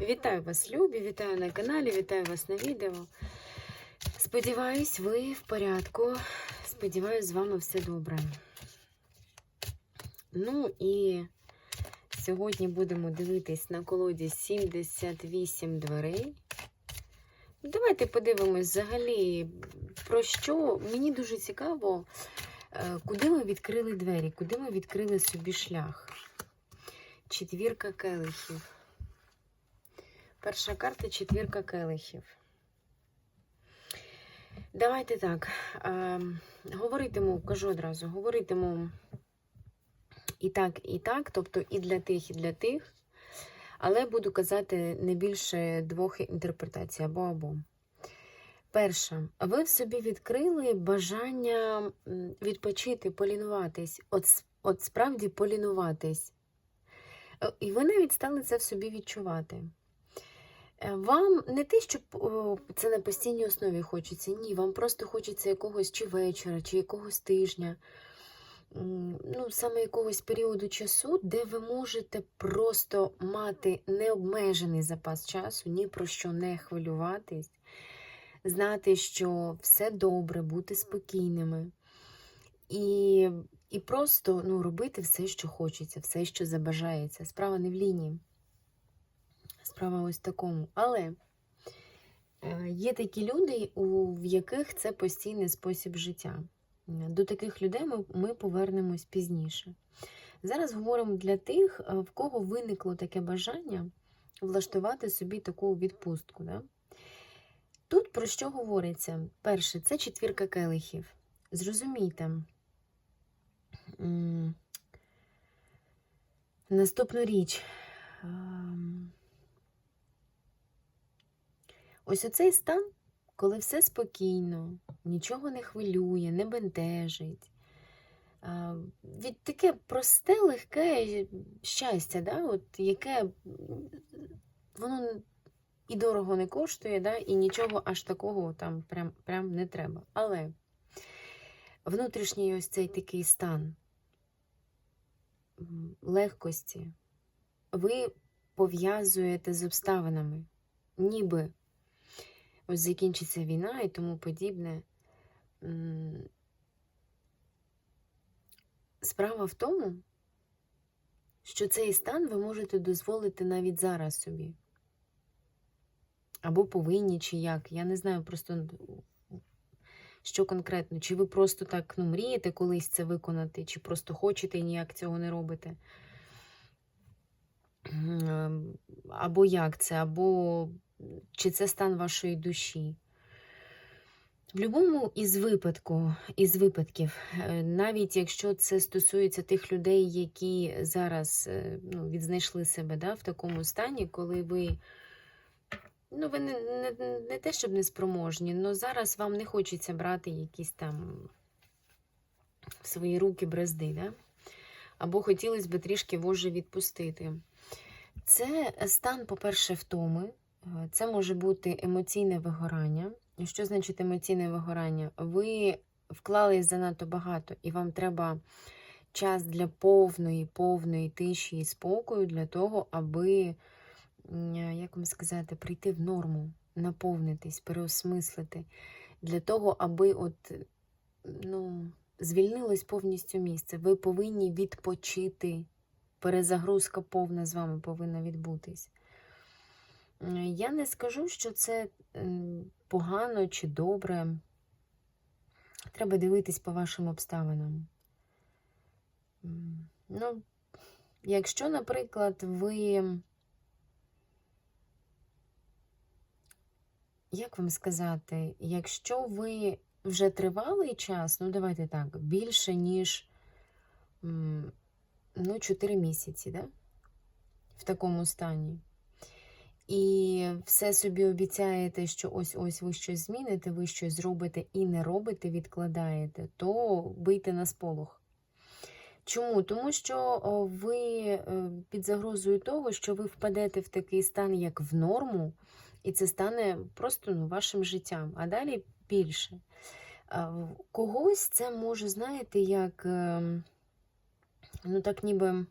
Вітаю вас, любі, вітаю на каналі, вітаю вас на відео. Сподіваюсь, ви в порядку. Сподіваюсь, з вами все добре. Ну і сьогодні будемо дивитись на колоді 78 дверей. Давайте подивимось взагалі, про що. Мені дуже цікаво, е, куди ми відкрили двері, куди ми відкрили собі шлях. Четвірка келихів. Перша карта четвірка келихів. Давайте так. Е, говоритиму, кажу одразу, говоритиму і так, і так, тобто і для тих, і для тих. Але буду казати не більше двох інтерпретацій або або. Перша, ви в собі відкрили бажання відпочити, полінуватись, от, от справді полінуватись. Е, І ви навіть стали це в собі відчувати. Е, Вам не те, що це на постійній основі хочеться, ні, вам просто хочеться якогось чи вечора, чи якогось тижня, ну, саме якогось періоду часу, де ви можете просто мати необмежений запас часу, ні про що не хвилюватись, знати, що все добре, бути спокійними. І, і просто ну, робити все, що хочеться, все, що забажається. Справа не в лінії. Справа ось такому. Але е, є такі люди, у яких це постійний спосіб життя. До таких людей ми, ми повернемось пізніше. Зараз говоримо для тих, е, в кого виникло таке бажання влаштувати собі таку відпустку. Да? Тут про що говориться? Перше, це четвірка келихів. Зрозумійте. Наступну річ. Ось оцей стан, коли все спокійно, нічого не хвилює, не бентежить. Від таке просте, легке щастя, да? От, яке воно і дорого не коштує, да? і нічого аж такого там прям, прям не треба. Але внутрішній ось цей такий стан легкості ви пов'язуєте з обставинами, ніби ось закінчиться війна і тому подібне. Справа в тому, що цей стан ви можете дозволити навіть зараз собі. Або повинні, чи як. Я не знаю просто, що конкретно. Чи ви просто так ну, мрієте колись це виконати, чи просто хочете і ніяк цього не робите. Ем, Або як це, або чи це стан вашої душі. В будь-якому із випадку, із випадків, е, навіть якщо це стосується тих людей, які зараз е, ну, відзнайшли себе да, в такому стані, коли ви, ну, ви не, не, не те, щоб не спроможні, але зараз вам не хочеться брати якісь там в свої руки бразди, да? або хотілося б трішки вожжі відпустити. Це стан, по-перше, втоми, це може бути емоційне вигорання. Що значить емоційне вигорання? Ви вклались занадто багато, і вам треба час для повної, повної тиші і спокою для того, аби, як вам сказати, прийти в норму, наповнитись, переосмислити, для того, аби от, ну, звільнилось повністю місце. Ви повинні відпочити. Перезагрузка повна з вами повинна відбутись. Е, Я не скажу, що це погано чи добре. Треба дивитись по вашим обставинам. Ну, якщо, наприклад, ви. Як вам сказати, якщо ви вже тривалий час, ну давайте так, більше, ніж ну, 4 місяці, да? в такому стані. І все собі обіцяєте, що ось-ось ви щось зміните, ви щось зробите і не робите, відкладаєте, то бийте на сполох. Чому? Тому що ви е, під загрозою того, що ви впадете в такий стан, як в норму, і це стане просто ну, вашим життям, а далі більше. Когось це може, знаєте, як, ем, ну так ніби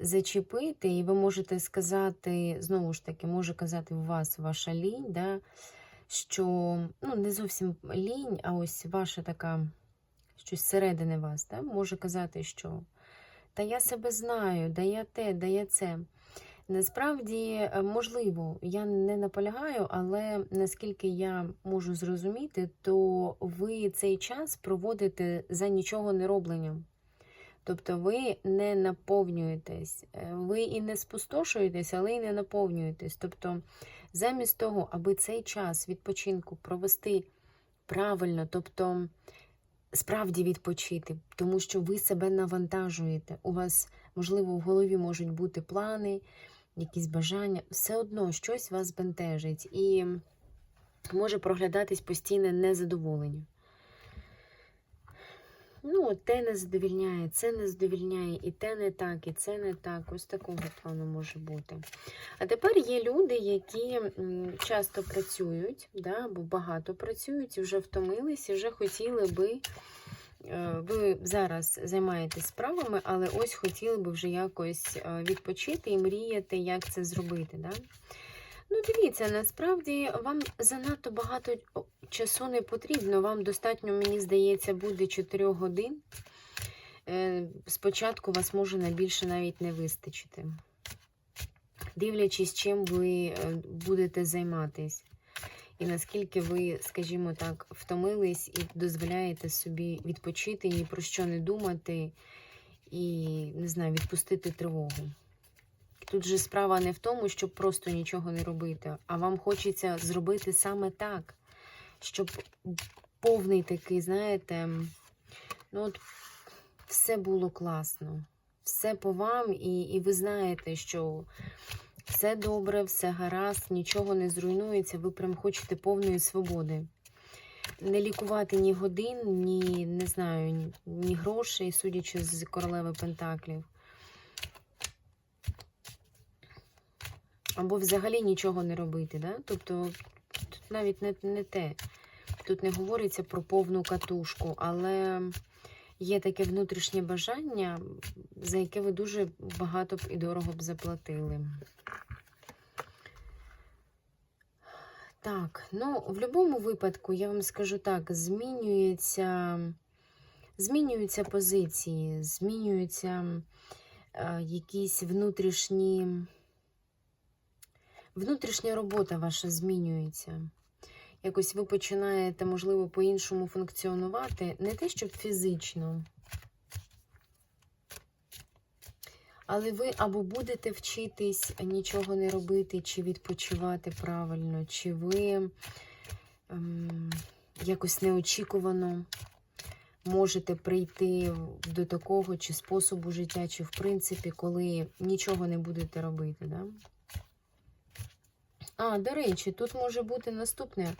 зачепити, і ви можете сказати, знову ж таки, може казати у вас ваша лінь, да, що ну, не зовсім лінь, а ось ваша така щось зсередини вас, да, може казати, що та я себе знаю, да я те, да я це. Насправді, е, можливо, я не наполягаю, але наскільки я можу зрозуміти, то ви цей час проводите за нічого не робленням. Тобто ви не наповнюєтесь, Е, ви і не спустошуєтесь, але і не наповнюєтесь. Тобто, замість того, аби цей час відпочинку провести правильно, тобто справді відпочити, тому що ви себе навантажуєте. У вас, можливо, в голові можуть бути плани, якісь бажання, все одно щось вас бентежить і може проглядатись постійне незадоволення. Ну, те не задовільняє, це не задовільняє, і те не так, і це не так. Ось такого плану може бути. А тепер є люди, які часто працюють, да, або багато працюють, і вже втомились, і вже хотіли би. е, Ви зараз займаєтесь справами, але ось хотіли би вже якось е, відпочити і мріяти, як це зробити. Да? Ну, дивіться, насправді вам занадто багато часу не потрібно. Вам достатньо, мені здається, буде 4 годин. Е, Спочатку вас може на більше навіть не вистачити. Дивлячись, чим ви е, будете займатись. І наскільки ви, скажімо так, втомились і дозволяєте собі відпочити, ні про що не думати і, не знаю, відпустити тривогу. Тут же справа не в тому, щоб просто нічого не робити, а вам хочеться зробити саме так, щоб повний такий, знаєте, ну от все було класно, все по вам, і, і ви знаєте, що все добре, все гаразд, нічого не зруйнується, ви прям хочете повної свободи. Не лікувати ні годин, ні, не знаю, ні, грошей, судячи з королеви Пентаклів. Або взагалі нічого не робити. Да? Тобто тут навіть не, не те. Тут не говориться про повну катушку, але є таке внутрішнє бажання, за яке ви дуже багато б і дорого б заплатили. Так, ну, в будь-якому випадку, я вам скажу так, змінюється, змінюються позиції, змінюються е, якісь внутрішні. Внутрішня робота ваша змінюється. Якось ви починаєте, можливо, по-іншому функціонувати. Не те, щоб фізично. Але ви або будете вчитись нічого не робити, чи відпочивати правильно, чи ви ем, якось неочікувано можете прийти до такого чи способу життя, чи в принципі, коли нічого не будете робити. Да? А, до речі, тут може бути наступне,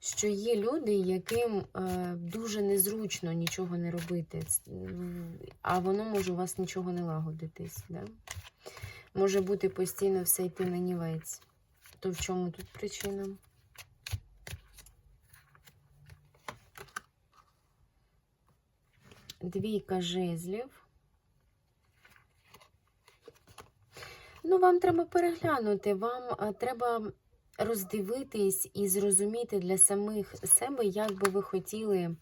що є люди, яким е, дуже незручно нічого не робити, а воно може у вас нічого не лагодитись. Да? Може бути постійно все йти на нівець. То в чому тут причина? Двійка жезлів. Ну, вам треба переглянути, вам треба роздивитись і зрозуміти для самих себе, як би ви хотіли,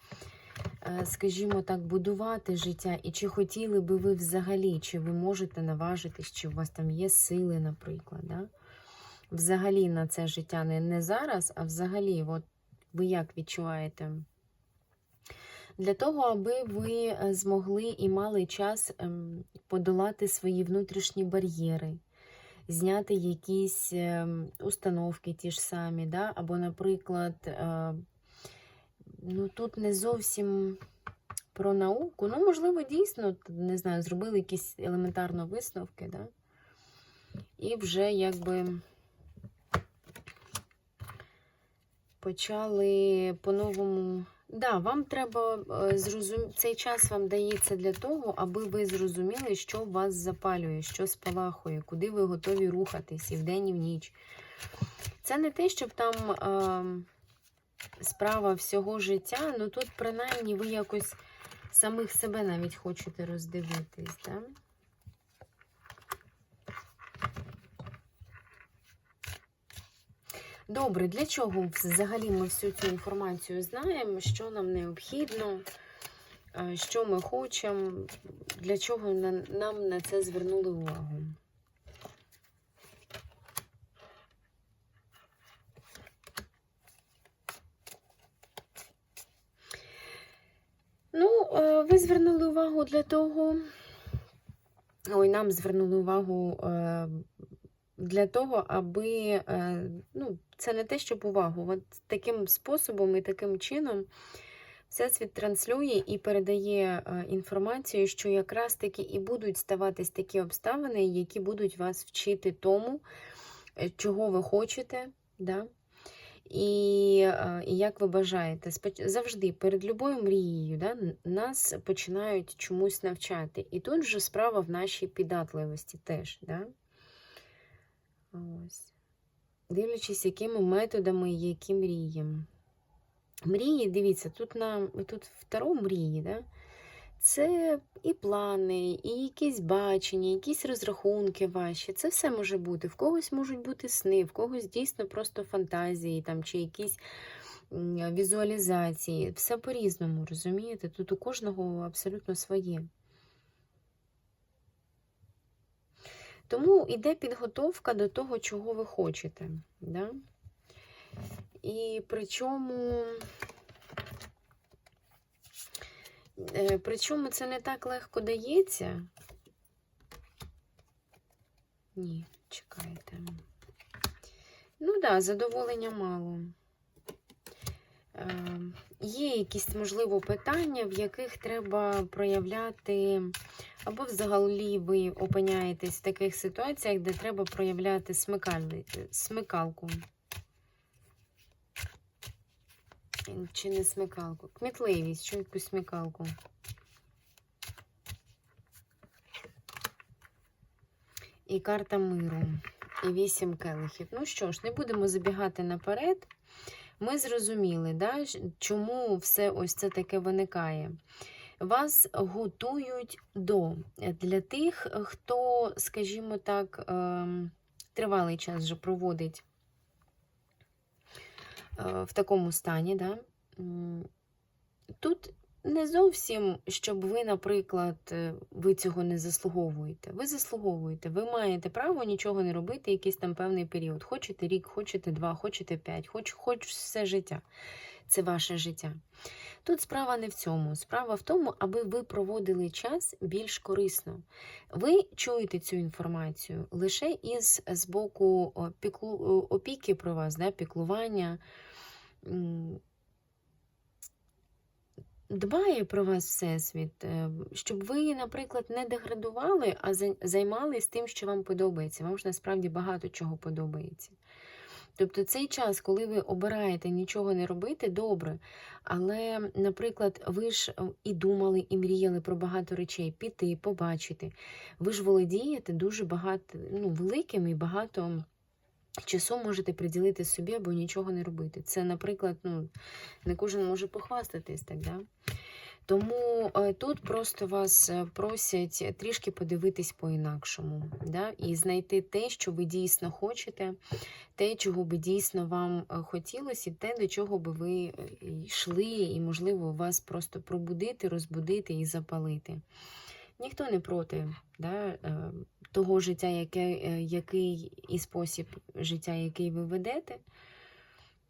е, скажімо так, будувати життя, і чи хотіли би ви взагалі, чи ви можете наважитись, чи у вас там є сили, наприклад. Да? Взагалі на це життя не, не зараз, а взагалі, от ви як відчуваєте? Для того, аби ви е, змогли і мали час ем, подолати свої внутрішні бар'єри, зняти якісь ем, установки ті ж самі, да? або, наприклад, е, ну тут не зовсім про науку, ну, можливо, дійсно, не знаю, зробили якісь елементарно висновки, да? і вже якби почали по-новому. Да, вам треба зрозуміти, цей час вам дається для того, аби ви зрозуміли, що вас запалює, що спалахує, куди ви готові рухатись і вдень, і в ніч. Це не те, щоб там е, справа всього життя, ну тут принаймні ви якось самих себе навіть хочете роздивитись. Да? Добре, для чого взагалі ми всю цю інформацію знаємо, що нам необхідно, що ми хочемо, для чого нам на це звернули увагу? Ну, ви звернули увагу для того. Ой, нам звернули увагу для того, аби е, ну, це не те, щоб увагу. От таким способом і таким чином Всесвіт транслює і передає е, інформацію, що якраз таки і будуть ставатись такі обставини, які будуть вас вчити тому, е, чого ви хочете. Да? І, і як ви бажаєте, завжди перед любою мрією да, нас починають чомусь навчати. І тут вже справа в нашій піддатливості теж. Да? Ось. Дивлячись, якими методами, які мрії. Мрії, дивіться, тут на тут второ мрії, да? це і плани, і якісь бачення, якісь розрахунки ваші. Це все може бути. В когось можуть бути сни, в когось дійсно просто фантазії там, чи якісь візуалізації. Все по-різному, розумієте? Тут у кожного абсолютно своє. Тому йде підготовка до того, чого ви хочете. Да? І причому, е, причому це не так легко дається. Ні, чекайте. Ну так, да, задоволення мало. Е, Є якісь, можливо, питання, в яких треба проявляти, або взагалі ви опиняєтесь в таких ситуаціях, де треба проявляти смикалку. Чи не смикалку? Кмітливість, що якусь смикалку. І карта миру. І вісім келихів. Ну що ж, не будемо забігати наперед. Ми зрозуміли, да, чому все ось це таке виникає. Вас готують до для тих, хто, скажімо так, ем, тривалий час вже проводить е, в такому стані. Да? Тут не зовсім, щоб ви, наприклад, е, ви цього не заслуговуєте. Ви заслуговуєте, ви маєте право нічого не робити якийсь там певний період. Хочете рік, хочете два, хочете п'ять, хоч, хоч все життя. Це ваше життя. Тут справа не в цьому. Справа в тому, аби ви проводили час більш корисно. Ви чуєте цю інформацію лише із з боку о, піклу, о, опіки про вас, да, піклування. Дбає про вас Всесвіт, е, щоб ви, наприклад, не деградували, а зай- займались тим, що вам подобається. Вам ж насправді багато чого подобається. Тобто цей час, коли ви обираєте нічого не робити, добре. Але, наприклад, ви ж е, і думали, і мріяли про багато речей піти, побачити. Ви ж володієте дуже багато, ну, великим і багато часу можете приділити собі або нічого не робити. Це, наприклад, ну, не кожен може похвастатись так, да? Тому е, тут просто вас е, просять трішки подивитись по-інакшому, да? і знайти те, що ви дійсно хочете, те, чого би дійсно вам е, хотілося, і те, до чого би ви йшли, і, можливо, вас просто пробудити, розбудити і запалити. Ніхто не проти да, того життя, яке, е, який і спосіб життя, який ви ведете.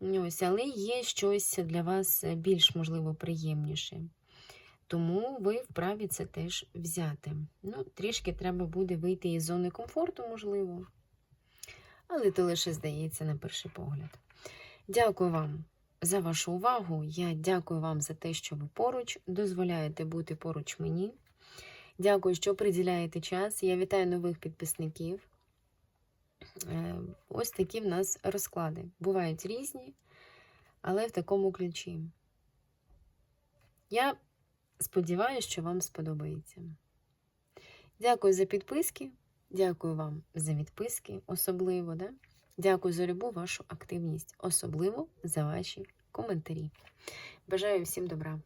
Ось, але є щось для вас більш, можливо, приємніше. Тому ви вправі це теж взяти. Ну, трішки треба буде вийти із зони комфорту, можливо. Але то лише здається на перший погляд. Дякую вам за вашу увагу. Я дякую вам за те, що ви поруч, дозволяєте бути поруч мені. Дякую, що приділяєте час. Я вітаю нових підписників. Е, Ось такі в нас розклади. Бувають різні, але в такому ключі. Я сподіваюся, що вам сподобається. Дякую за підписки. Дякую вам за відписки, особливо. Да? Дякую за любу вашу активність, особливо за ваші коментарі. Бажаю всім добра.